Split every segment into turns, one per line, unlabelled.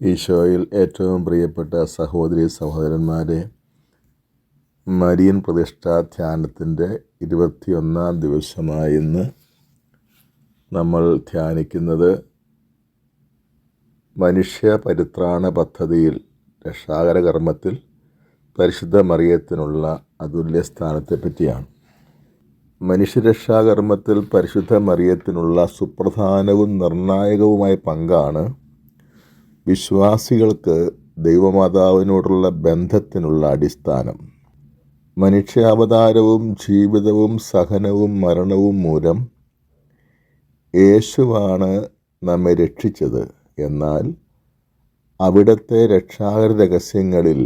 ഈശോയിൽ ഏറ്റവും പ്രിയപ്പെട്ട സഹോദരി സഹോദരന്മാരെ മരിയൻ പ്രതിഷ്ഠാ ധ്യാനത്തിന്റെ ഇരുപത്തിയൊന്നാം ദിവസമായ ഇന്ന് നമ്മൾ ധ്യാനിക്കുന്നത് മനുഷ്യ പരിത്രാണ പദ്ധതിയിൽ രക്ഷാകര കർമ്മത്തിൽ പരിശുദ്ധ മറിയത്തിനുള്ള അതുല്യ സ്ഥാനത്തെ പറ്റിയാണ് മനുഷ്യരക്ഷാകർമ്മത്തിൽ പരിശുദ്ധ മറിയത്തിനുള്ള സുപ്രധാനവും നിർണായകവുമായ പങ്കാണ് വിശ്വാസികൾക്ക് ദൈവമാതാവിനോടുള്ള ബന്ധത്തിനുള്ള അടിസ്ഥാനം. മനുഷ്യാവതാരവും ജീവിതവും സഹനവും മരണവും മൂലം യേശുവാണ് നമ്മെ രക്ഷിച്ചത്. എന്നാൽ അവിടുത്തെ രക്ഷാകര രഹസ്യങ്ങളിൽ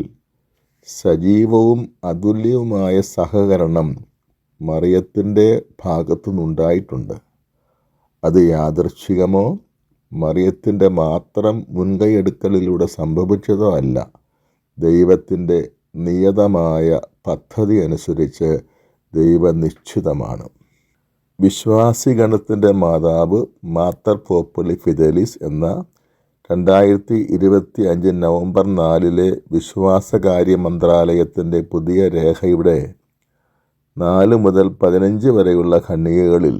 സജീവവും അതുല്യവുമായ സഹകരണം മറിയത്തിന്റെ ഭാഗത്തുനിന്നുണ്ടായിട്ടുണ്ട്. അത് യാദൃച്ഛികമോ മറിയത്തിന്റെ മാത്രം മുൻകൈയെടുക്കലിലൂടെ സംഭവിച്ചതോ അല്ല. ദൈവത്തിന്റെ നിയതമായ പദ്ധതി അനുസരിച്ച് ദൈവനിശ്ചിതമാണ് വിശ്വാസിഗണത്തിന്റെ മാതാവ് മാത്തർ പോപ്പുലി ഫിദലിസ് എന്ന രണ്ടായിരത്തി ഇരുപത്തി അഞ്ച് നവംബർ നാലിലെ വിശ്വാസകാര്യ മന്ത്രാലയത്തിന്റെ പുതിയ രേഖയുടെ നാല് മുതൽ പതിനഞ്ച് വരെയുള്ള ഖണ്ഡികകളിൽ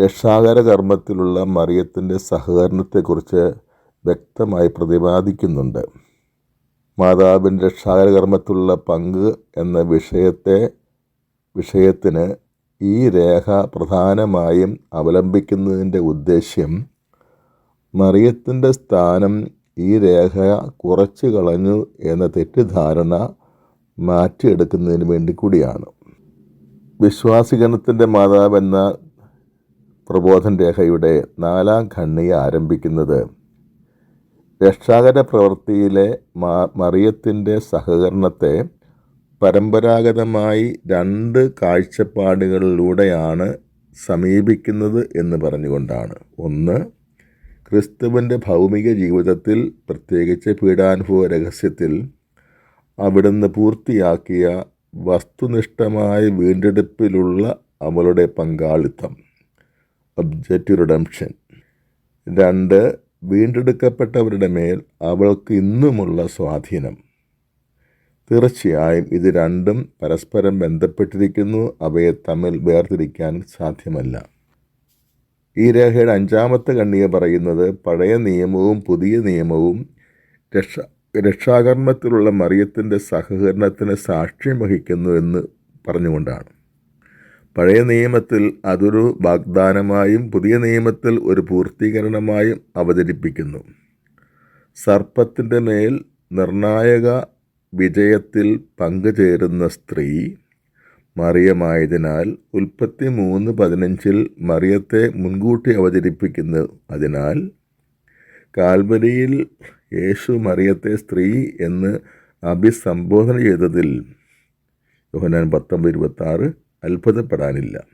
രക്ഷാകര കർമ്മത്തിലുള്ള മറിയത്തിന്റെ സഹകരണത്തെക്കുറിച്ച് വ്യക്തമായി പ്രതിപാദിക്കുന്നുണ്ട്. മാതാവിന്റെ രക്ഷാകര കർമ്മത്തിലുള്ള പങ്ക് എന്ന വിഷയത്തെ വിഷയത്തിന് ഈ രേഖ പ്രധാനമായും അവലംബിക്കുന്നതിന്റെ ഉദ്ദേശ്യം മറിയത്തിന്റെ സ്ഥാനം ഈ രേഖ കുറച്ച് കളഞ്ഞു എന്ന തെറ്റിദ്ധാരണ മാറ്റിയെടുക്കുന്നതിന് വേണ്ടി കൂടിയാണ്. വിശ്വാസിഗണത്തിന്റെ മാതാവെന്ന പ്രബോധൻ രേഖയുടെ നാലാം ഖണ്ണിയ ആരംഭിക്കുന്നത്. രക്ഷാകര പ്രവൃത്തിയിലെ മറിയത്തിന്റെ സഹകരണത്തെ പരമ്പരാഗതമായി രണ്ട് കാഴ്ചപ്പാടുകളിലൂടെയാണ് സമീപിക്കുന്നത് എന്ന് പറഞ്ഞുകൊണ്ടാണ്. ഒന്ന് ക്രിസ്തുവിന്റെ ഭൗമിക ജീവിതത്തിൽ പ്രത്യേകിച്ച് പീഡാനുഭവ രഹസ്യത്തിൽ അവിടുന്ന് പൂർത്തിയാക്കിയ വസ്തുനിഷ്ഠമായ വീണ്ടെടുപ്പിലുള്ള അവളുടെ പങ്കാളിത്തം. ഒബ്ജക്റ്റ് റിഡംഷൻ രണ്ട് വീണ്ടെടുക്കപ്പെട്ടവരുടെ മേൽ അവൾക്ക് ഇന്നുമുള്ള സ്വാധീനം. തീർച്ചയായും ഇത് രണ്ടും പരസ്പരം ബന്ധപ്പെട്ടിരിക്കുന്നു അവയെ തമ്മിൽ വേർതിരിക്കാൻ സാധ്യമല്ല. ഈ രേഖയുടെ അഞ്ചാമത്തെ കണ്ണിയ പറയുന്നത് പഴയ നിയമവും പുതിയ നിയമവും രക്ഷ രക്ഷാകർമ്മത്തിലുള്ള മറിയത്തിന്റെ സഹകരണത്തിന് സാക്ഷ്യം വഹിക്കുന്നു എന്ന് പറഞ്ഞുകൊണ്ടാണ്. പഴയ നിയമത്തിൽ അതൊരു വാഗ്ദാനമായും പുതിയ നിയമത്തിൽ ഒരു പൂർത്തീകരണമായും അവതരിപ്പിക്കുന്നു. സർപ്പത്തിന്റെ മേൽ നിർണായക വിജയത്തിൽ പങ്കുചേരുന്ന സ്ത്രീ മറിയമായതിനാൽ ഉൽപ്പത്തി മൂന്ന് പതിനഞ്ചിൽ മറിയത്തെ മുൻകൂട്ടി അവതരിപ്പിക്കുന്നു. അതിനാൽ കാൽവരിയിൽ യേശു മറിയത്തെ സ്ത്രീ എന്ന് അഭിസംബോധന ചെയ്തതിൽ യോഹനാൻ പത്തൊമ്പത് ഇരുപത്താറ് അത്ഭുതപ്പെടാനില്ല.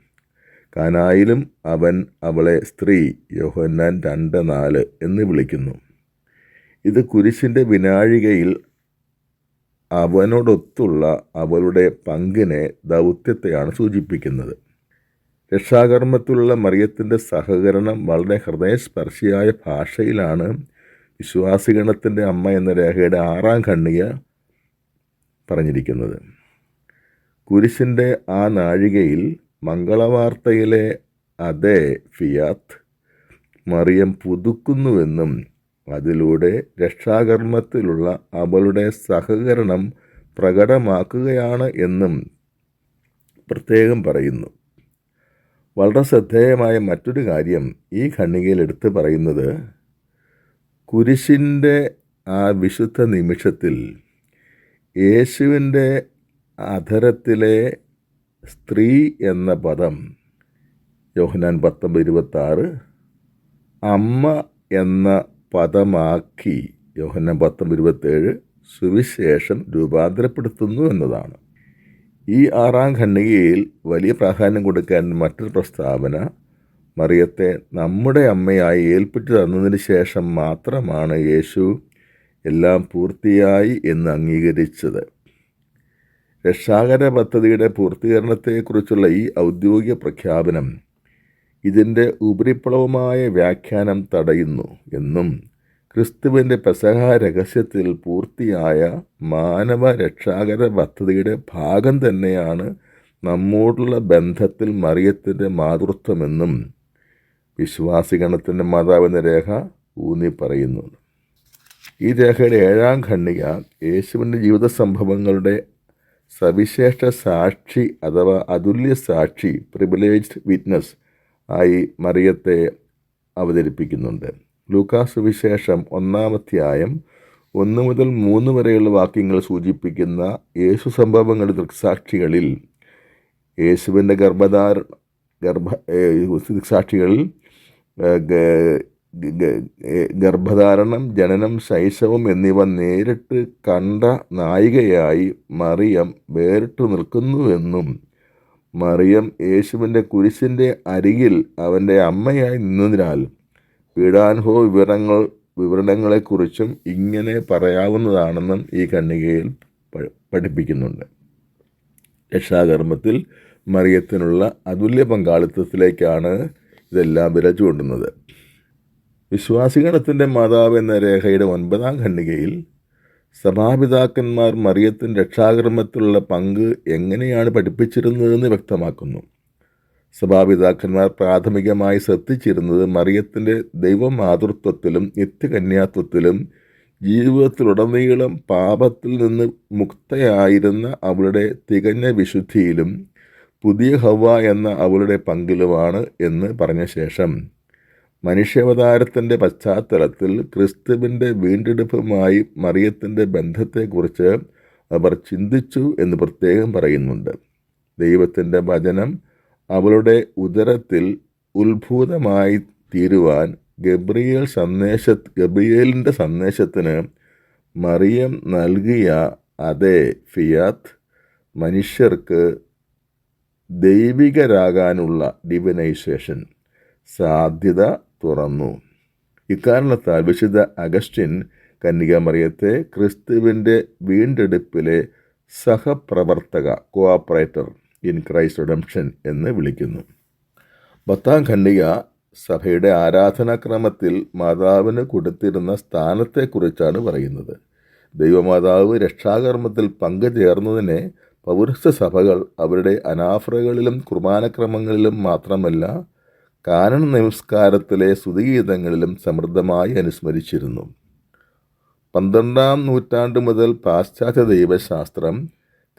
കാനായിലും അവൻ അവളെ സ്ത്രീ യോഹന്നാൻ രണ്ട് നാല് എന്ന് വിളിക്കുന്നു. ഇത് കുരിശിന്റെ വിനാഴികയിൽ അവനോടൊത്തുള്ള അവളുടെ പങ്കിനെ ദൗത്യത്തെയാണ് സൂചിപ്പിക്കുന്നത്. രക്ഷാകർമ്മത്തിലുള്ള മറിയത്തിന്റെ സഹകരണം വളരെ ഹൃദയസ്പർശിയായ ഭാഷയിലാണ് വിശ്വാസിഗണത്തിന്റെ അമ്മ എന്ന രേഖയുടെ ആറാം ഖണ്ണിക പറഞ്ഞിരിക്കുന്നത്. കുരിശിന്റെ ആ നാഴികയിൽ മംഗളവാർത്തയിലെ അതേ ഫിയാത്ത് മറിയം പുതുക്കുന്നുവെന്നും അതിലൂടെ രക്ഷാകർമ്മത്തിലുള്ള അവളുടെ സഹകരണം പ്രകടമാക്കുകയാണ് എന്നും പ്രത്യേകം പറയുന്നു. വളരെ ശ്രദ്ധേയമായ മറ്റൊരു കാര്യം ഈ ഖണ്ണികയിൽ എടുത്തു പറയുന്നത് കുരിശിന്റെ ആ വിശുദ്ധ നിമിഷത്തിൽ യേശുവിന്റെ അധരത്തിലെ സ്ത്രീ എന്ന പദം യോഹനാൻ പത്തൊമ്പത് ഇരുപത്താറ് അമ്മ എന്ന പദമാക്കി യോഹന്നാൻ പത്തൊമ്പത് ഇരുപത്തേഴ് സുവിശേഷം രൂപാന്തരപ്പെടുത്തുന്നു എന്നതാണ്. ഈ ആറാം ഖണ്ഡികയിൽ വലിയ പ്രാധാന്യം കൊടുക്കാൻ മറ്റൊരു പ്രസ്താവന മറിയത്തെ നമ്മുടെ അമ്മയായി ഏൽപ്പിച്ചു തന്നതിന് ശേഷം മാത്രമാണ് യേശു എല്ലാം പൂർത്തിയായി എന്ന് അംഗീകരിച്ചത്. രക്ഷാകര പദ്ധതിയുടെ പൂർത്തീകരണത്തെക്കുറിച്ചുള്ള ഈ ഔദ്യോഗിക പ്രഖ്യാപനം ഇതിന്റെ ഉപരിപ്ലവമായ വ്യാഖ്യാനം തടയുന്നു എന്നും ക്രിസ്തുവിന്റെ പെസഹ രഹസ്യത്തിൽ പൂർത്തിയായ മാനവ രക്ഷാകര പദ്ധതിയുടെ ഭാഗം തന്നെയാണ് നമ്മോടുള്ള ബന്ധത്തിൽ മറിയത്തിന്റെ മാതൃത്വമെന്നും വിശ്വാസിഗണത്തിന്റെ മാതാവെന്ന രേഖ ഊന്നി പറയുന്നു ഈ രേഖയുടെ ഏഴാം ഖണ്ഡിക യേശുവിന്റെ ജീവിത സംഭവങ്ങളുടെ സവിശേഷ സാക്ഷി അഥവാ അതുല്യ സാക്ഷി പ്രിവിലേജ്ഡ് വിറ്റ്നസ് ആയി മറിയത്തെ അവതരിപ്പിക്കുന്നുണ്ട്. ലൂക്കാസ് വിശേഷം ഒന്നാമധ്യായം ഒന്ന് മുതൽ മൂന്ന് വരെയുള്ള വാക്യങ്ങൾ സൂചിപ്പിക്കുന്ന യേശു സംഭവങ്ങളുടെ ദൃക്സാക്ഷികളിൽ യേശുവിന്റെ ഗർഭധാര ഗർഭ സാക്ഷികളിൽ ഗർഭധാരണം ജനനം ശൈശവം എന്നിവ നേരിട്ട് കണ്ട നായികയായി മറിയം വേറിട്ടു നിൽക്കുന്നുവെന്നും മറിയം യേശുവിന്റെ കുരിശിന്റെ അരികിൽ അവന്റെ അമ്മയായി നിന്നതിനാൽ പീഡാനുഭവ വിവരങ്ങൾ വിവരണങ്ങളെക്കുറിച്ചും ഇങ്ങനെ പറയാവുന്നതാണെന്നും ഈ കണ്ണികയിൽ പഠിപ്പിക്കുന്നുണ്ട്. രക്ഷാകർമ്മത്തിൽ മറിയത്തിനുള്ള അതുല്യ പങ്കാളിത്തത്തിലേക്കാണ് ഇതെല്ലാം വിരച്ചു കൊണ്ടുന്നത് വിശ്വാസിഗണത്തിന്റെ മാതാവ് എന്ന രേഖയുടെ ഒൻപതാം ഖണ്ഡികയിൽ സഭാപിതാക്കന്മാർ മറിയത്തിന്റെ രക്ഷാകർമ്മത്തിലുള്ള പങ്ക് എങ്ങനെയാണ് പഠിപ്പിച്ചിരുന്നതെന്ന് വ്യക്തമാക്കുന്നു. സഭാപിതാക്കന്മാർ പ്രാഥമികമായി ശ്രദ്ധിച്ചിരുന്നത് മറിയത്തിന്റെ ദൈവമാതൃത്വത്തിലും നിത്യകന്യാത്വത്തിലും ജീവിതത്തിലുടനീളം പാപത്തിൽ നിന്ന് മുക്തയായിരുന്ന അവളുടെ തികഞ്ഞ വിശുദ്ധിയിലും പുതിയ ഹവ എന്ന അവളുടെ പങ്കിലുമാണ് എന്ന് പറഞ്ഞ ശേഷം മനുഷ്യാവതാരത്തിന്റെ പശ്ചാത്തലത്തിൽ ക്രിസ്തുവിന്റെ വീണ്ടെടുപ്പുമായി മറിയത്തിന്റെ ബന്ധത്തെക്കുറിച്ച് അവർ ചിന്തിച്ചു എന്ന് പ്രത്യേകം പറയുന്നുണ്ട്. ദൈവത്തിന്റെ വചനം അവളുടെ ഉദരത്തിൽ ഉത്ഭൂതമായി തീരുവാൻ ഗബ്രിയേൽ സന്ദേശ ഗബ്രിയേലിന്റെ സന്ദേശത്തിന് മറിയം നൽകിയ അതേ ഫിയാത്ത് മനുഷ്യർക്ക് ദൈവികരാകാനുള്ള ഡിവിനൈസേഷൻ സാധ്യത തുറന്നു. ഇക്കാരണത്താൽ വിശുദ്ധ അഗസ്റ്റിൻ കന്യകമറിയത്തെ ക്രിസ്തുവിന്റെ വീണ്ടെടുപ്പിലെ സഹപ്രവർത്തക കോഓപ്പറേറ്റർ ഇൻ ക്രൈസ്റ്റ് റിഡംഷൻ എന്ന് വിളിക്കുന്നു. പത്താം ഖണ്ഡിക സഭയുടെ ആരാധനാക്രമത്തിൽ മാതാവിന് കൊടുത്തിരുന്ന സ്ഥാനത്തെക്കുറിച്ചാണ് പറയുന്നത്. ദൈവമാതാവ് രക്ഷാകർമ്മത്തിൽ പങ്കുചേർന്നതിനെ പൗരസ്ത്യ സഭകൾ അവരുടെ അനാഫ്രകളിലും കുർബാനക്രമങ്ങളിലും മാത്രമല്ല കാനൺ നമസ്കാരത്തിലെ സ്തുതിഗീതങ്ങളിലും സമൃദ്ധമായി അനുസ്മരിച്ചിരുന്നു. പന്ത്രണ്ടാം നൂറ്റാണ്ട് മുതൽ പാശ്ചാത്യ ദൈവശാസ്ത്രം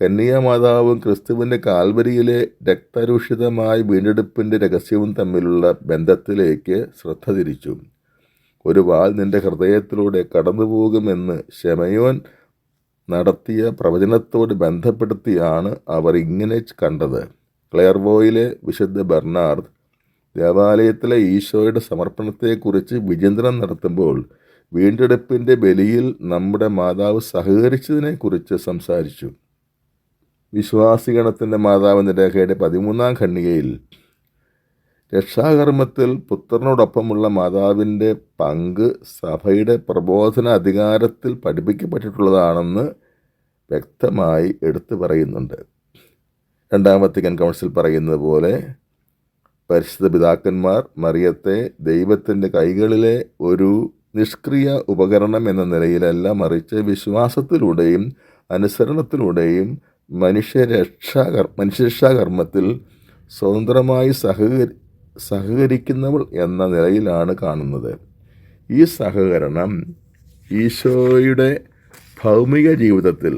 കന്യാമാതാവും ക്രിസ്തുവിന്റെ കാൽവരിയിലെ രക്തരൂഷിതമായ വീണ്ടെടുപ്പിന്റെ രഹസ്യവും തമ്മിലുള്ള ബന്ധത്തിലേക്ക് ശ്രദ്ധ തിരിച്ചു. ഒരു വാൾ നിന്റെ ഹൃദയത്തിലൂടെ കടന്നുപോകുമെന്ന് ശമയോൻ നടത്തിയ പ്രവചനത്തോട് ബന്ധപ്പെടുത്തിയാണ് അവർ ഇങ്ങനെ കണ്ടത്. ക്ലെയർവോയിലെ വിശുദ്ധ ബെർണാർഡ് ദേവാലയത്തിലെ ഈശോയുടെ സമർപ്പണത്തെക്കുറിച്ച് വിചിന്തനം നടത്തുമ്പോൾ വീണ്ടെടുപ്പിന്റെ ബലിയിൽ നമ്മുടെ മാതാവ് സഹകരിച്ചതിനെക്കുറിച്ച് സംസാരിച്ചു. വിശ്വാസിഗണത്തിന്റെ മാതാവിന്റെ രേഖയുടെ പതിമൂന്നാം ഖണ്ണികയിൽ രക്ഷാകർമ്മത്തിൽ പുത്രനോടൊപ്പമുള്ള മാതാവിന്റെ പങ്ക് സഭയുടെ പ്രബോധന അധികാരത്തിൽ പഠിപ്പിക്കപ്പെട്ടിട്ടുള്ളതാണെന്ന് വ്യക്തമായി എടുത്തു പറയുന്നുണ്ട്. രണ്ടാം കൗൺസിൽ പറയുന്നത് പോലെ പരിശുദ്ധ പിതാക്കന്മാർ മറിയത്തെ ദൈവത്തിന്റെ കൈകളിലെ ഒരു നിഷ്ക്രിയ ഉപകരണം എന്ന നിലയിലല്ല മറിച്ച് വിശ്വാസത്തിലൂടെയും അനുസരണത്തിലൂടെയും മനുഷ്യരക്ഷാ മനുഷ്യരക്ഷാകർമ്മത്തിൽ സ്വതന്ത്രമായി സഹകരി സഹകരിക്കുന്നവൾ എന്ന നിലയിലാണ് കാണുന്നത്. ഈ സഹകരണം ഈശോയുടെ ഭൗമിക ജീവിതത്തിൽ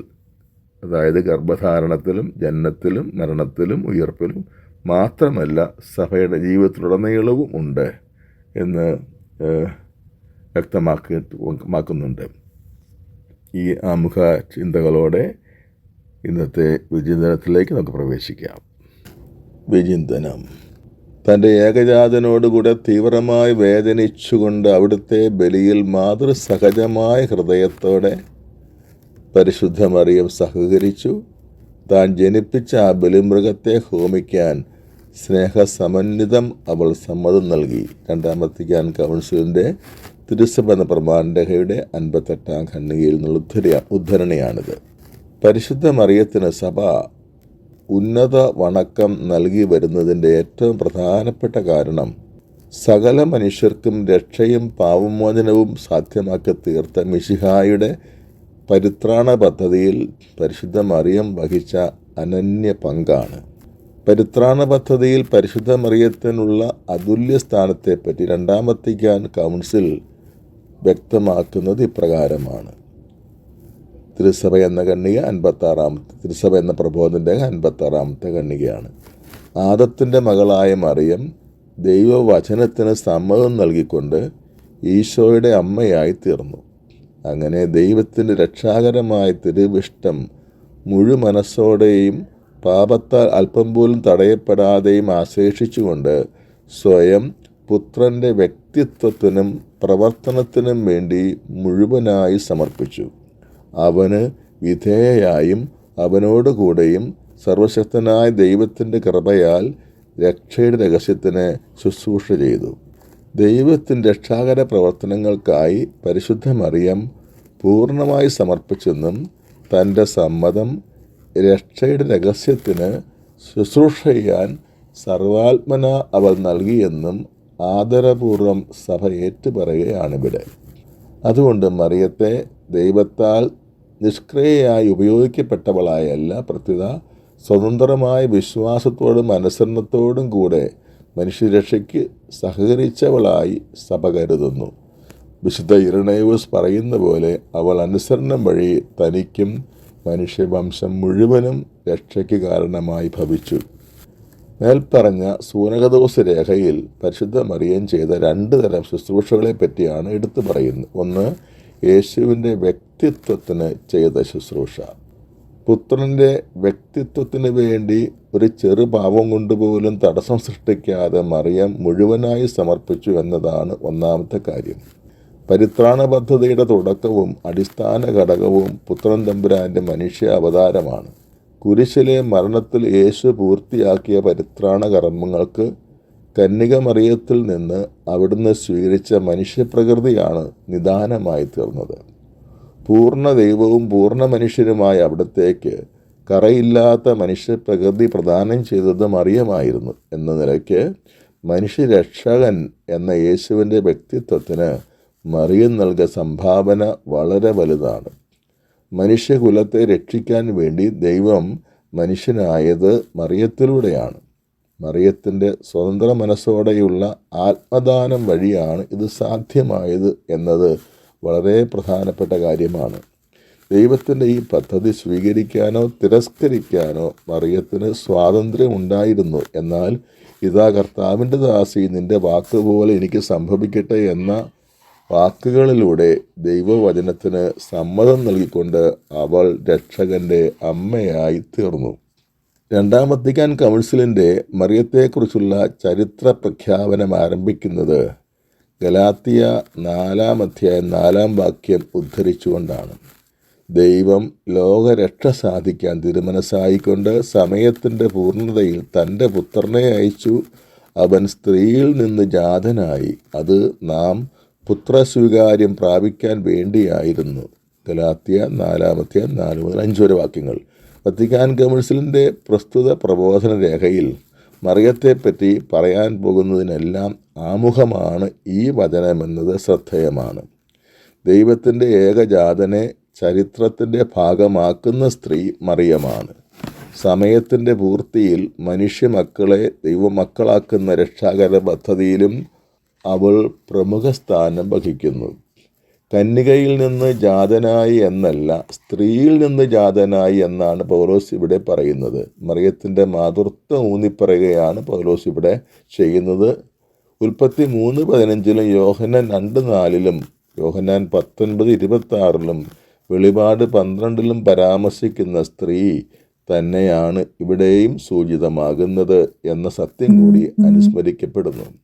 അതായത് ഗർഭധാരണത്തിലും ജനനത്തിലും മരണത്തിലും ഉയർപ്പിലും മാത്രമല്ല സഭയുടെ ജീവിതത്തിലുടനീളവും ഉണ്ട് എന്ന് വ്യക്തമാക്കുന്നുണ്ട്. ഈ ആമുഖ ചിന്തകളോടെ ഇന്നത്തെ വിചിന്തനത്തിലേക്ക് നമുക്ക് പ്രവേശിക്കാം. വിചിന്തനം. തന്റെ ഏകജാതനോടുകൂടെ തീവ്രമായി വേദനിച്ചുകൊണ്ട് അവിടുത്തെ ബലിയിൽ മാതൃസഹജമായ ഹൃദയത്തോടെ പരിശുദ്ധ മറിയം സഹകരിച്ചു. താൻ ജനിപ്പിച്ച ആ ബലിമൃഗത്തെ ഹോമിക്കാൻ സ്നേഹസമന്വിതം അവൾ സമ്മതം നൽകി. രണ്ടാമത്തിക്കാൻ കൗൺസിലിന്റെ തിരുസഭ എന്ന പ്രമാണരേഖയുടെ അൻപത്തെട്ടാം ഖണ്ഡികയിൽ നിന്നുള്ള ഉദ്ധര ഉദ്ധരണിയാണിത്. പരിശുദ്ധ മറിയത്തിന് സഭ ഉന്നത വണക്കം നൽകി വരുന്നതിന്റെ ഏറ്റവും പ്രധാനപ്പെട്ട കാരണം സകല മനുഷ്യർക്കും രക്ഷയും പാവമോചനവും സാധ്യമാക്കി തീർത്ത മിശിഹായുടെ പരിത്രാണ പദ്ധതിയിൽ പരിശുദ്ധ മറിയം വഹിച്ച അനന്യ പങ്കാണ്. പരിത്രാണ പദ്ധതിയിൽ പരിശുദ്ധ മറിയത്തിനുള്ള അതുല്യ സ്ഥാനത്തെപ്പറ്റി രണ്ടാമത്തിക്കാൻ കൗൺസിൽ വ്യക്തമാക്കുന്നത് ഇപ്രകാരമാണ്. തിരുസഭ എന്ന കണ്ണിക അൻപത്താറാമത്തെ തിരുസഭ എന്ന പ്രബോധന്റെ അൻപത്താറാമത്തെ കണ്ണികയാണ്. ആദത്തിന്റെ മകളായ മറിയം ദൈവവചനത്തിന് സമ്മതം നൽകിക്കൊണ്ട് ഈശോയുടെ അമ്മയായി തീർന്നു. അങ്ങനെ ദൈവത്തിന്റെ രക്ഷാകരമായ തിരുവിഷ്ടം മുഴുമനസ്സോടെയും പാപത്താൽ അല്പം പോലും തടയപ്പെടാതെയും ആശേഷിച്ചുകൊണ്ട് സ്വയം പുത്രന്റെ വ്യക്തിത്വത്തിനും പ്രവർത്തനത്തിനും വേണ്ടി മുഴുവനായി സമർപ്പിച്ചു. അവന് വിധേയയായും അവനോടുകൂടെയും സർവശക്തനായ ദൈവത്തിന്റെ കൃപയാൽ രക്ഷയുടെ രഹസ്യത്തിന് ശുശ്രൂഷ ചെയ്തു. ദൈവത്തിന്റെ രക്ഷാകര പ്രവർത്തനങ്ങൾക്കായി പരിശുദ്ധ മറിയം പൂർണമായി സമർപ്പിച്ചെന്നും തന്റെ സമ്മതം രക്ഷയുടെ രഹസ്യത്തിന് ശുശ്രൂഷ ചെയ്യാൻ സർവാത്മന അവൾ നൽകിയെന്നും ആദരപൂർവം സഭ ഏറ്റുപറയുകയാണിവിടെ. അതുകൊണ്ട് മറിയത്തെ ദൈവത്താൽ നിഷ്ക്രിയയായി ഉപയോഗിക്കപ്പെട്ടവളായല്ല പ്രത്യുത സ്വതന്ത്രമായ വിശ്വാസത്തോടും അനുസരണത്തോടും കൂടെ മനുഷ്യരക്ഷയ്ക്ക് സഹകരിച്ചവളായി സഭ കരുതുന്നു. വിശുദ്ധ ഇരണേവസ് പറയുന്ന പോലെ അവൾ അനുസരണം വഴി തനിക്കും മനുഷ്യവംശം മുഴുവനും രക്ഷയ്ക്ക് കാരണമായി ഭവിച്ചു. മേൽപ്പറഞ്ഞ സൂനകദോസ് രേഖയിൽ പരിശുദ്ധ മറിയം ചെയ്ത രണ്ട് തരം ശുശ്രൂഷകളെ പറ്റിയാണ് എടുത്തു പറയുന്നത്. ഒന്ന് യേശുവിന്റെ വ്യക്തിത്വത്തിന് ചെയ്ത ശുശ്രൂഷ. പുത്രന്റെ വ്യക്തിത്വത്തിന് വേണ്ടി ഒരു ചെറു പാവം കൊണ്ടുപോലും തടസ്സം സൃഷ്ടിക്കാതെ മറിയം മുഴുവനായി സമർപ്പിച്ചു എന്നതാണ് ഒന്നാമത്തെ കാര്യം. പരിത്രാണ പദ്ധതിയുടെ തുടക്കവും അടിസ്ഥാന ഘടകവും പുത്രൻ തമ്പുരാന്റെ മനുഷ്യ അവതാരമാണ്. കുരിശിലെ മരണത്തിൽ യേശു പൂർത്തിയാക്കിയ പരിത്രാണ കർമ്മങ്ങൾക്ക് കന്യക മറിയത്തിൽ നിന്ന് അവിടുന്ന് സ്വീകരിച്ച മനുഷ്യപ്രകൃതിയാണ് നിദാനമായി തീർന്നത്. പൂർണ ദൈവവും പൂർണ മനുഷ്യരുമായ അവിടത്തേക്ക് കറയില്ലാത്ത മനുഷ്യപ്രകൃതി പ്രദാനം ചെയ്തത് മറിയമായിരുന്നു എന്ന നിലയ്ക്ക് മനുഷ്യരക്ഷകൻ എന്ന യേശുവിന്റെ വ്യക്തിത്വത്തിന് മറിയം നൽകിയ സംഭാവന വളരെ വലുതാണ്. മനുഷ്യകുലത്തെ രക്ഷിക്കാൻ വേണ്ടി ദൈവം മനുഷ്യനായത് മറിയത്തിലൂടെയാണ്. മറിയത്തിന്റെ സ്വതന്ത്ര മനസ്സോടെയുള്ള ആത്മദാനം വഴിയാണ് ഇത് സാധ്യമായത് എന്നത് വളരെ പ്രധാനപ്പെട്ട കാര്യമാണ്. ദൈവത്തിന്റെ ഈ പദ്ധതി സ്വീകരിക്കാനോ തിരസ്കരിക്കാനോ മറിയത്തിന് സ്വാതന്ത്ര്യം ഉണ്ടായിരുന്നു എന്നാൽ ഇതാ കർത്താവിന്റെ ദാസി നിന്റെ വാക്കുപോലെ എനിക്ക് സംഭവിക്കട്ടെ എന്ന വാക്കുകളിലൂടെ ദൈവവചനത്തിന് സമ്മതം നൽകിക്കൊണ്ട് അവൾ രക്ഷകന്റെ അമ്മയായി തീർന്നു. രണ്ടാം വത്തിക്കാൻ കൗൺസിലിന്റെ മറിയത്തെക്കുറിച്ചുള്ള ചരിത്ര പ്രഖ്യാപനം ആരംഭിക്കുന്നത് ഗലാത്തിയ നാലാം അധ്യായം നാലാം വാക്യം ഉദ്ധരിച്ചുകൊണ്ടാണ്. ദൈവം ലോകരക്ഷ സാധിക്കാൻ തിരുമനസ്സായിക്കൊണ്ട് സമയത്തിന്റെ പൂർണതയിൽ തന്റെ പുത്രനെ അയച്ചു. അവൻ സ്ത്രീയിൽ നിന്ന് ജാതനായി. അത് നാം പുത്രസ്വീകാര്യം പ്രാപിക്കാൻ വേണ്ടിയായിരുന്നു. ഗലാത്തിയ നാലാമത്തെ നാല് മുതൽ അഞ്ച് വരെ വാക്യങ്ങൾ. വത്തിക്കാൻ കൗൺസിലിന്റെ പ്രസ്തുത പ്രബോധന രേഖയിൽ മറിയത്തെപ്പറ്റി പറയാൻ പോകുന്നതിനെല്ലാം ആമുഖമാണ് ഈ വചനമെന്നത് ശ്രദ്ധേയമാണ്. ദൈവത്തിന്റെ ഏകജാതനെ ചരിത്രത്തിന്റെ ഭാഗമാക്കുന്ന സ്ത്രീ മറിയമാണ്. സമയത്തിന്റെ പൂർത്തിയിൽ മനുഷ്യമക്കളെ ദൈവമക്കളാക്കുന്ന രക്ഷാകര പദ്ധതിയിലും അവൾ പ്രമുഖ സ്ഥാനം വഹിക്കുന്നു. കന്യകയിൽ നിന്ന് ജാതനായി എന്നല്ല സ്ത്രീയിൽ നിന്ന് ജാതനായി എന്നാണ് പൗലോസ് ഇവിടെ പറയുന്നത്. മറിയത്തിന്റെ മാതൃത്വം ഊന്നിപ്പറയുകയാണ് പൗലോസ് ഇവിടെ ചെയ്യുന്നത്. ഉൽപ്പത്തി മൂന്ന് പതിനഞ്ചിലും യോഹന്നാൻ രണ്ട് നാലിലും യോഹനാൻ പത്തൊൻപത് ഇരുപത്താറിലും വെളിപാട് പന്ത്രണ്ടിലും പരാമർശിക്കുന്ന സ്ത്രീ തന്നെയാണ് ഇവിടെയും സൂചിതമാകുന്നത് എന്ന സത്യം കൂടി അനുസ്മരിക്കപ്പെടുന്നു.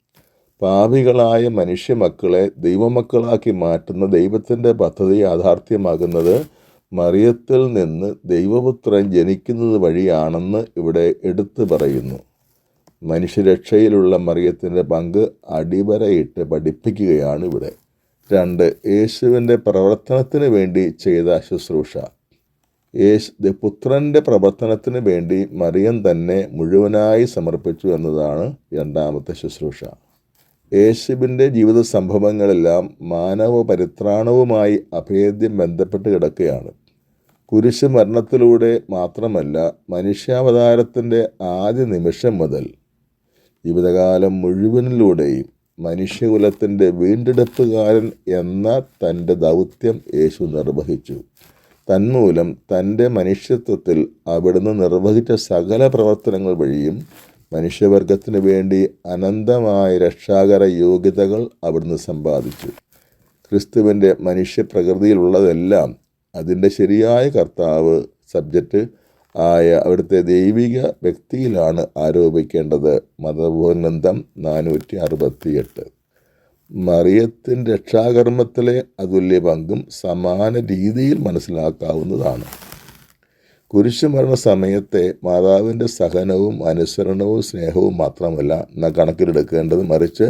പാപികളായ മനുഷ്യമക്കളെ ദൈവമക്കളാക്കി മാറ്റുന്ന ദൈവത്തിന്റെ പദ്ധതി യാഥാർത്ഥ്യമാകുന്നത് മറിയത്തിൽ നിന്ന് ദൈവപുത്രൻ ജനിക്കുന്നത് വഴിയാണെന്ന് ഇവിടെ എടുത്തു പറയുന്നു. മനുഷ്യരക്ഷയിലുള്ള മറിയത്തിന്റെ പങ്ക് അടിവരയിട്ട് പഠിപ്പിക്കുകയാണ് ഇവിടെ. രണ്ട് യേശുവിന്റെ പ്രവർത്തനത്തിന് വേണ്ടി ചെയ്ത ശുശ്രൂഷ. യേശു പുത്രന്റെ പ്രവർത്തനത്തിന് വേണ്ടി മറിയം തന്നെ മുഴുവനായി സമർപ്പിച്ചു എന്നതാണ് രണ്ടാമത്തെ ശുശ്രൂഷ. യേശുവിന്റെ ജീവിത സംഭവങ്ങളെല്ലാം മാനവ പരിത്രാണവുമായി അഭേദ്യം ബന്ധപ്പെട്ട് കിടക്കുകയാണ്. കുരിശ് മരണത്തിലൂടെ മാത്രമല്ല മനുഷ്യാവതാരത്തിന്റെ ആദ്യ നിമിഷം മുതൽ ജീവിതകാലം മുഴുവനിലൂടെയും മനുഷ്യകുലത്തിന്റെ വീണ്ടെടുപ്പുകാരൻ എന്ന തന്റെ ദൗത്യം യേശു നിർവഹിച്ചു. തന്മൂലം തന്റെ മനുഷ്യത്വത്തിൽ അവിടുന്ന് നിർവഹിച്ച സകല പ്രവർത്തനങ്ങൾ വഴിയും മനുഷ്യവർഗത്തിന് വേണ്ടി അനന്തമായ രക്ഷാകര യോഗ്യതകൾ അവിടുന്ന് സമ്പാദിച്ചു. ക്രിസ്തുവിന്റെ മനുഷ്യപ്രകൃതിയിലുള്ളതെല്ലാം അതിന്റെ ശരിയായ കർത്താവ് സബ്ജക്റ്റ് ആയ അവിടുത്തെ ദൈവിക വ്യക്തിയിലാണ് ആരോപിക്കേണ്ടത്. മതബോധനന്തം നാനൂറ്റി അറുപത്തിയെട്ട് മറിയത്തിന്റെ രക്ഷാകർമ്മത്തിലെ അതുല്യ പങ്കും സമാന രീതിയിൽ മനസ്സിലാക്കാവുന്നതാണ്. കുരിശുമരണ സമയത്തെ മാതാവിന്റെ സഹനവും അനുസരണവും സ്നേഹവും മാത്രമല്ല നാം കണക്കിലെടുക്കേണ്ടത് മറിച്ച്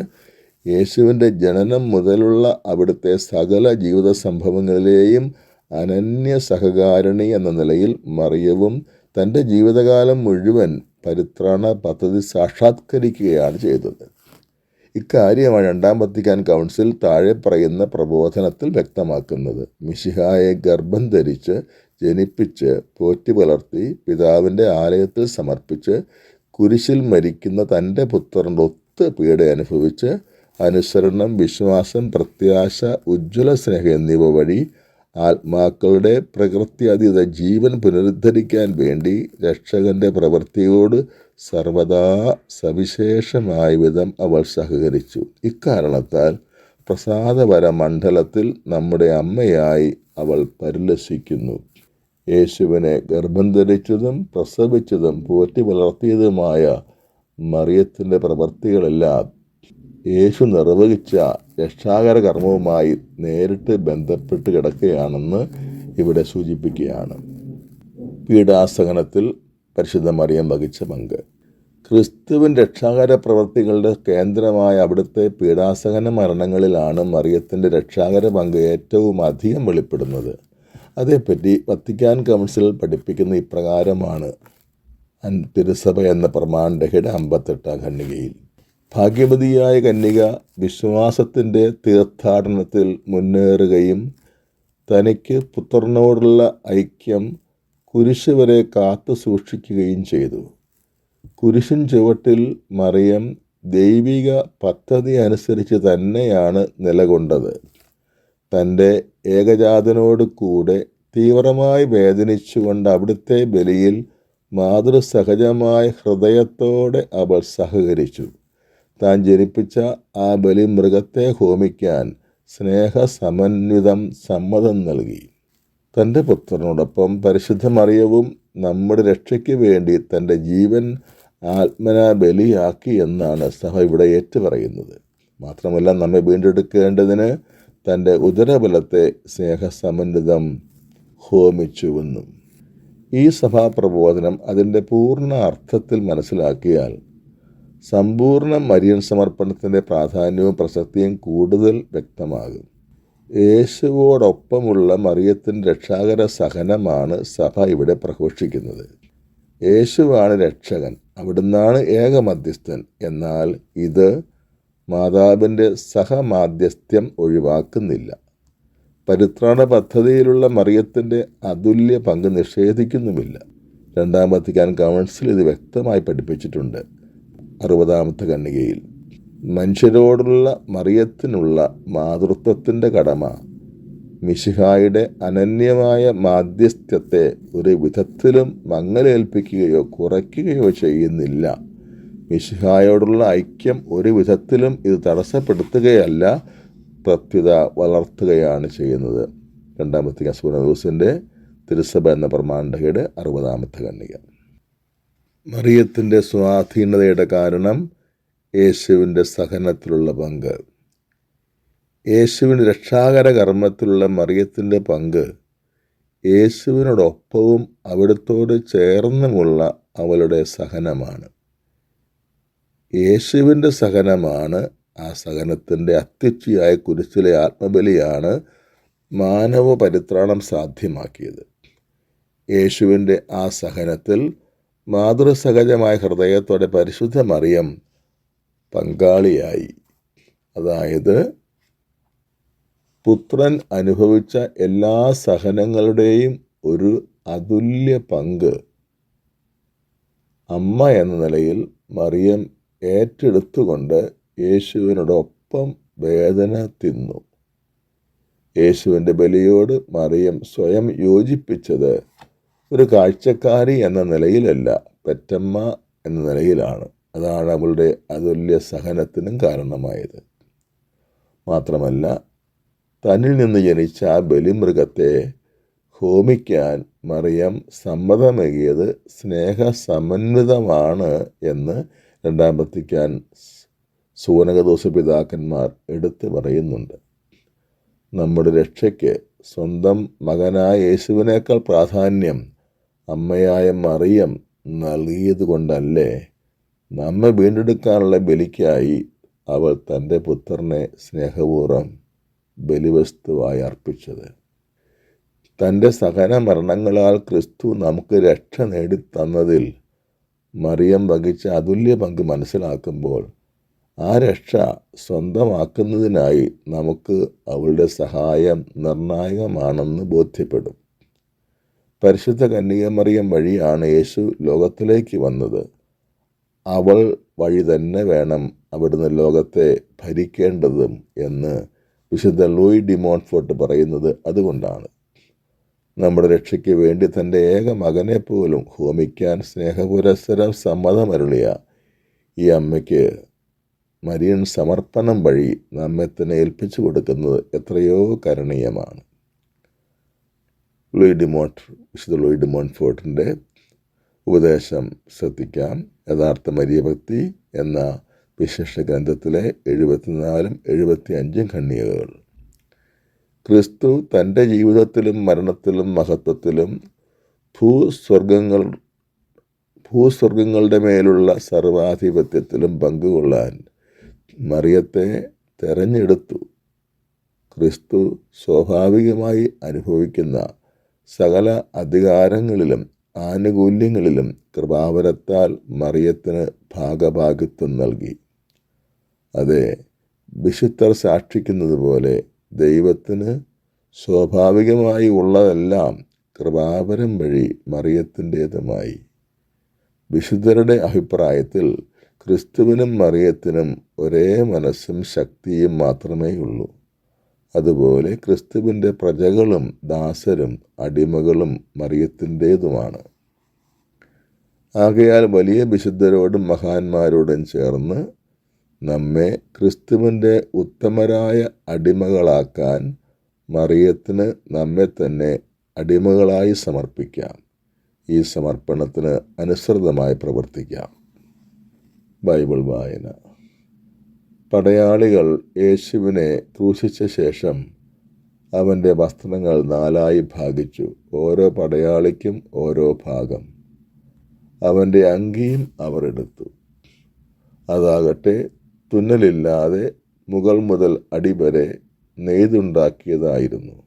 യേശുവിന്റെ ജനനം മുതലുള്ള അവിടുത്തെ സകല ജീവിത സംഭവങ്ങളിലെയും അനന്യ സഹകാരണി എന്ന നിലയിൽ മറിയവും തന്റെ ജീവിതകാലം മുഴുവൻ പരിത്രാണ പദ്ധതി സാക്ഷാത്കരിക്കുകയാണ് ചെയ്തത്. ഇക്കാര്യമാണ് രണ്ടാം വത്തിക്കാൻ കൗൺസിൽ താഴെ പറയുന്ന പ്രബോധനത്തിൽ വ്യക്തമാക്കുന്നത്. മിശിഹായെ ഗർഭം ധരിച്ച് ജനിപ്പിച്ച് പോറ്റി പുലർത്തി പിതാവിന്റെ ആലയത്തിൽ സമർപ്പിച്ച് കുരിശിൽ മരിക്കുന്ന തന്റെ പുത്രന്റെ ഒത്ത് പീഡ അനുഭവിച്ച് അനുസരണം വിശ്വാസം പ്രത്യാശ ഉജ്ജ്വല സ്നേഹം എന്നിവ വഴി ആത്മാക്കളുടെ പ്രകൃത്യാതീത ജീവൻ പുനരുദ്ധരിക്കാൻ വേണ്ടി രക്ഷകന്റെ പ്രവൃത്തിയോട് സർവദാ സവിശേഷമായ വിധം അവൾ സഹകരിച്ചു. ഇക്കാരണത്താൽ പ്രസാദപര മണ്ഡലത്തിൽ നമ്മുടെ അമ്മയായി അവൾ പരിലസിക്കുന്നു. യേശുവിനെ ഗർഭം ധരിച്ചതും പ്രസവിച്ചതും പോറ്റി വളർത്തിയതുമായ മറിയത്തിന്റെ പ്രവൃത്തികളെല്ലാം യേശു നിർവഹിച്ച രക്ഷാകര കർമ്മവുമായി നേരിട്ട് ബന്ധപ്പെട്ട് കിടക്കുകയാണെന്ന് ഇവിടെ സൂചിപ്പിക്കുകയാണ്. പീഡാസഹനത്തിൽ പരിശുദ്ധ മറിയം വഹിച്ച പങ്ക്. ക്രിസ്തുവിൻ രക്ഷാകര പ്രവൃത്തികളുടെ കേന്ദ്രമായ അവിടുത്തെ പീഡാസഹന മരണങ്ങളിലാണ് മറിയത്തിന്റെ രക്ഷാകര പങ്ക് ഏറ്റവും അധികം വെളിപ്പെടുന്നത്. അതേപ്പറ്റി വത്തിക്കാൻ കൗൺസിൽ പഠിപ്പിക്കുന്ന ഇപ്രകാരമാണ്. തിരുസഭ എന്ന പ്രമാണ്ടഹയുടെ അമ്പത്തെട്ടാം ഖണ്ഡികയിൽ. ഭാഗ്യവതിയായ കന്യക വിശ്വാസത്തിന്റെ തീർത്ഥാടനത്തിൽ മുന്നേറുകയും തനിക്ക് പുത്രനോടുള്ള ഐക്യം കുരിശ് വരെ കാത്തു സൂക്ഷിക്കുകയും ചെയ്തു. കുരിശിൻ ചുവട്ടിൽ മറിയം ദൈവിക പദ്ധതി അനുസരിച്ച് തന്നെയാണ് നിലകൊണ്ടത്. തന്റെ ഏകജാതനോട് കൂടെ തീവ്രമായി വേദനിച്ചുകൊണ്ട് അവിടുത്തെ ബലിയിൽ മാതൃസഹജമായ ഹൃദയത്തോടെ അവൾ സഹകരിച്ചു. താൻ ജനിപ്പിച്ച ആ ബലി മൃഗത്തെ ഹോമിക്കാൻ സ്നേഹസമന്വിതം സമ്മതം നൽകി. തന്റെ പുത്രനോടൊപ്പം പരിശുദ്ധ മറിയവും നമ്മുടെ രക്ഷയ്ക്ക് വേണ്ടി തന്റെ ജീവൻ ആത്മന ബലിയാക്കി എന്നാണ് സഭ ഇവിടെ ഏറ്റുപറയുന്നത്. മാത്രമല്ല നമ്മെ വീണ്ടെടുക്കേണ്ടതിന് തന്റെ ഉദരബലത്തെ സ്നേഹസമന്വിതം ഹോമിച്ചുവെന്നും ഈ സഭാപ്രബോധനം അതിന്റെ പൂർണ അർത്ഥത്തിൽ മനസ്സിലാക്കിയാൽ സമ്പൂർണ മരിയൻ സമർപ്പണത്തിന്റെ പ്രാധാന്യവും പ്രസക്തിയും കൂടുതൽ വ്യക്തമാകും. യേശുവോടൊപ്പമുള്ള മറിയത്തിന്റെ രക്ഷാകര സഹനമാണ് സഭ ഇവിടെ പ്രഘോഷിക്കുന്നത്. യേശുവാണ് രക്ഷകൻ അവിടുന്നാണ് ഏകമധ്യസ്ഥൻ. എന്നാൽ ഇത് മാതാവിന്റെ സഹമാധ്യസ്ഥ്യം ഒഴിവാക്കുന്നില്ല. പരിത്രാണ പദ്ധതിയിലുള്ള മറിയത്തിന്റെ അതുല്യ പങ്ക് നിഷേധിക്കുന്നുമില്ല. രണ്ടാമത്തെ വത്തിക്കാൻ കൗൺസിൽ ഇത് വ്യക്തമായി പഠിപ്പിച്ചിട്ടുണ്ട് അറുപതാമത്തെ കണ്ണികയിൽ. മനുഷ്യരോടുള്ള മറിയത്തിനുള്ള മാതൃത്വത്തിന്റെ കടമ മിശിഹായുടെ അനന്യമായ മാധ്യസ്ഥ്യത്തെ ഒരു വിധത്തിലും മങ്ങലേൽപ്പിക്കുകയോ കുറയ്ക്കുകയോ ചെയ്യുന്നില്ല. മിശിഹായോടുള്ള ഐക്യം ഒരു വിധത്തിലും ഇത് തടസ്സപ്പെടുത്തുകയല്ല പ്രത്യുത വളർത്തുകയാണ് ചെയ്യുന്നത്. രണ്ടാമത്തെ കസുനൂസിന്റെ തിരുസഭ എന്ന പ്രമാണ്ടകയുടെ അറുപതാമത്തെ കണ്ണിക. മറിയത്തിന്റെ സ്വാധീനതയുടെ കാരണം യേശുവിന്റെ സഹനത്തിലുള്ള പങ്ക്. യേശുവിന്റെ രക്ഷാകര കർമ്മത്തിലുള്ള മറിയത്തിന്റെ പങ്ക് യേശുവിനോടൊപ്പവും അവിടത്തോട് ചേർന്നുമുള്ള അവളുടെ സഹനമാണ്. യേശുവിന്റെ സഹനമാണ് ആ സഹനത്തിന്റെ അത്യുച്ചിയായ കുരിശിലെ ആത്മബലിയാണ് മാനവ പരിത്രാണം സാധ്യമാക്കിയത്. യേശുവിന്റെ ആ സഹനത്തിൽ മാതൃസഹജമായ ഹൃദയത്തോടെ പരിശുദ്ധ മറിയം പങ്കാളിയായി. അതായത് പുത്രൻ അനുഭവിച്ച എല്ലാ സഹനങ്ങളുടെയും ഒരു അതുല്യ പങ്ക് അമ്മ എന്ന നിലയിൽ മറിയം ഏറ്റെടുത്തുകൊണ്ട് യേശുവിനോടൊപ്പം വേദന തിന്നു. യേശുവിന്റെ ബലിയോട് മറിയം സ്വയം യോജിപ്പിച്ചത് ഒരു കാഴ്ചക്കാരി എന്ന നിലയിലല്ല പെറ്റമ്മ എന്ന നിലയിലാണ്. അതാണ് അവളുടെ അതുല്യ സഹനത്തിനും കാരണമായത്. മാത്രമല്ല തന്നിൽ നിന്ന് ജനിച്ച ആ ബലിമൃഗത്തെ ഹോമിക്കാൻ മറിയം സമ്മതമേകിയത് സ്നേഹസമന്വിതമാണ് എന്ന് രണ്ടാം വത്തിക്കാൻ സുവനകദോസ പിതാക്കന്മാർ എടുത്തു പറയുന്നുണ്ട്. നമ്മുടെ രക്ഷയ്ക്ക് സ്വന്തം മകനായ യേശുവിനേക്കാൾ പ്രാധാന്യം അമ്മയായ മറിയം നൽകിയതുകൊണ്ടല്ലേ നമ്മെ വീണ്ടെടുക്കാനുള്ള ബലിക്കായി അവൾ തന്റെ പുത്രനെ സ്നേഹപൂർവം ബലിവസ്തുവായി അർപ്പിച്ചത്. തന്റെ സഹന മരണങ്ങളാൽ ക്രിസ്തു നമുക്ക് രക്ഷ നേടിത്തന്നതിൽ മറിയം വഹിച്ച അതുല്യ പങ്ക് മനസ്സിലാക്കുമ്പോൾ ആ രക്ഷ സ്വന്തമാക്കുന്നതിനായി നമുക്ക് അവളുടെ സഹായം നിർണായകമാണെന്ന് ബോധ്യപ്പെടും. പരിശുദ്ധ കന്യകമറിയം വഴിയാണ് യേശു ലോകത്തിലേക്ക് വന്നത്. അവൾ വഴി തന്നെ വേണം അവിടുന്ന് ലോകത്തെ ഭരിക്കേണ്ടതും എന്ന് വിശുദ്ധ ലൂയി ഡിമോൺഫോർട്ട് പറയുന്നത് അതുകൊണ്ടാണ്. നമ്മുടെ രക്ഷയ്ക്ക് വേണ്ടി തന്റെ ഏക മകനെ പോലും ഹോമിക്കാൻ സ്നേഹപുരസ്സരം സമ്മതമരുളിയ. ഈ അമ്മയ്ക്ക് മരിയൻ സമർപ്പണം വഴി നമ്മെ തന്നെ ഏൽപ്പിച്ചു കൊടുക്കുന്നത് എത്രയോ കരണീയമാണ്. ലൂയി ഡിമോട്ട് വിശുദ്ധ ലൂയി ഡിമോൺഫോർട്ടിന്റെ ഉപദേശം ശ്രദ്ധിക്കാം. യഥാർത്ഥ മരിയഭക്തി എന്ന വിശേഷ ഗ്രന്ഥത്തിലെ എഴുപത്തിനാലും എഴുപത്തി അഞ്ചും ഖണ്ഡികകൾ ക്രിസ്തു തന്റെ ജീവിതത്തിലും മരണത്തിലും മഹത്വത്തിലും ഭൂസ്വർഗങ്ങൾ ഭൂസ്വർഗങ്ങളുടെ മേലുള്ള സർവാധിപത്യത്തിലും പങ്കുകൊള്ളാൻ മറിയത്തെ തെരഞ്ഞെടുത്തു. ക്രിസ്തു സ്വാഭാവികമായി അനുഭവിക്കുന്ന സകല അധികാരങ്ങളിലും ആനുകൂല്യങ്ങളിലും കൃപാവരത്താൽ മറിയത്തിന് ഭാഗഭാഗിത്വം നൽകി. അതെ വിശുദ്ധർ സാക്ഷിക്കുന്നത് പോലെ ദൈവത്തിന് സ്വാഭാവികമായി ഉള്ളതെല്ലാം കൃപാപരം വഴി മറിയത്തിന്റേതുമായി. വിശുദ്ധരുടെ അഭിപ്രായത്തിൽ ക്രിസ്തുവിനും മറിയത്തിനും ഒരേ മനസ്സും ശക്തിയും മാത്രമേ ഉള്ളൂ അതുപോലെ ക്രിസ്തുവിന്റെ പ്രജകളും ദാസരും അടിമകളും മറിയത്തിന്റേതുമാണ്. ആകയാൽ വലിയ വിശുദ്ധരോടും മഹാന്മാരോടും ചേർന്ന് നമ്മെ ക്രിസ്തുവിന്റെ ഉത്തമരായ അടിമകളാക്കാൻ മറിയത്തിന് നമ്മെ തന്നെ അടിമകളായി സമർപ്പിക്കാം. ഈ സമർപ്പണത്തിന് അനുസൃതമായി പ്രവർത്തിക്കാം. ബൈബിൾ വായന. പടയാളികൾ യേശുവിനെ ക്രൂശിച്ച ശേഷം അവന്റെ വസ്ത്രങ്ങൾ നാലായി ഭാഗിച്ചു. ഓരോ പടയാളിക്കും ഓരോ ഭാഗം. അവന്റെ അങ്കിയും അവർ എടുത്തു. അതാകട്ടെ തുന്നലില്ലാതെ മുകൾ മുതൽ അടിവരെ നെയ്തുണ്ടാക്കിയതായിരുന്നു.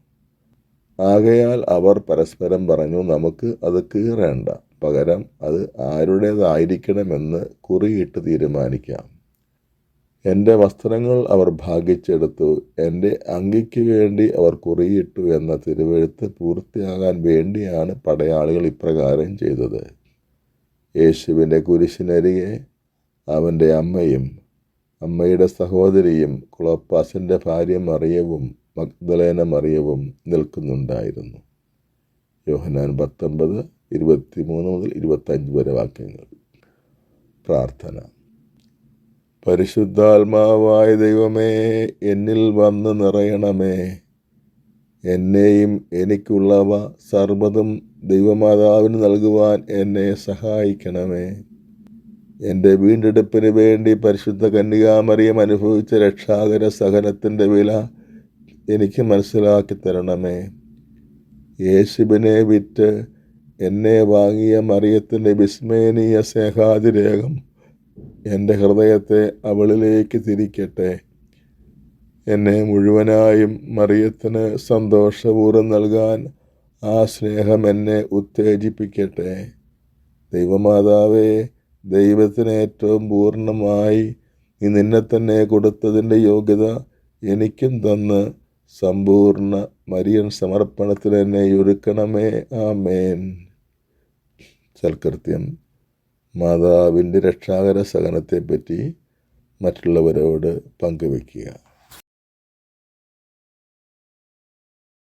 ആകയാൽ അവർ പരസ്പരം പറഞ്ഞു നമുക്ക് അത് കീറേണ്ട. പകരം അത് ആരുടേതായിരിക്കണമെന്ന് കുറിയിട്ട് തീരുമാനിക്കാം. എന്റെ വസ്ത്രങ്ങൾ അവർ ഭാഗിച്ചെടുത്തു. എന്റെ അങ്കിക്ക് വേണ്ടി അവർ കുറിയിട്ടു എന്ന തിരുവെഴുത്ത് പൂർത്തിയാകാൻ വേണ്ടിയാണ് പടയാളികൾ ഇപ്രകാരം ചെയ്തത്. യേശുവിന്റെ കുരിശിനരികെ അവന്റെ അമ്മയും അമ്മയുടെ സഹോദരിയും കുളപ്പാസിന്റെ ഭാര്യ മറിയവും മഗ്ദലേന മറിയവും നിൽക്കുന്നുണ്ടായിരുന്നു. യോഹനാൻ പത്തൊമ്പത് ഇരുപത്തി മൂന്ന് മുതൽ ഇരുപത്തഞ്ച് വരെ വാക്യങ്ങൾ. പ്രാർത്ഥന. പരിശുദ്ധാത്മാവായ ദൈവമേ എന്നിൽ വന്ന് നിറയണമേ. എന്നെയും എനിക്കുള്ളവ സർവതും ദൈവമാതാവിന് നൽകുവാൻ എന്നെ സഹായിക്കണമേ. എന്റെ വീണ്ടെടുപ്പിന് വേണ്ടി പരിശുദ്ധ കന്യകാമറിയം അനുഭവിച്ച രക്ഷാകര സഹനത്തിന്റെ വില എനിക്ക് മനസ്സിലാക്കി തരണമേ. യേശുവിനെ വിറ്റ് എന്നെ വാങ്ങിയ മറിയത്തിന്റെ വിസ്മയനീയ സ്നേഹാതിരേകം എന്റെ ഹൃദയത്തെ അവളിലേക്ക് തിരിക്കട്ടെ. എന്നെ മുഴുവനായും മറിയത്തിന് സന്തോഷപൂർവം നൽകാൻ ആ സ്നേഹം എന്നെ ഉത്തേജിപ്പിക്കട്ടെ. ദൈവമാതാവേ ദൈവത്തിന് ഏറ്റവും പൂർണമായി നീ നിന്നെ തന്നെ കൊടുത്തതിന്റെ യോഗ്യത എനിക്കും തന്ന് സമ്പൂർണ മരിയൻ സമർപ്പണത്തിൽ എന്നെ ഒരുക്കണമേ. ആ മേൻ സൽകൃത്യം മാതാവിന്റെ രക്ഷാകര സഹനത്തെപ്പറ്റി മറ്റുള്ളവരോട് പങ്കുവയ്ക്കുക.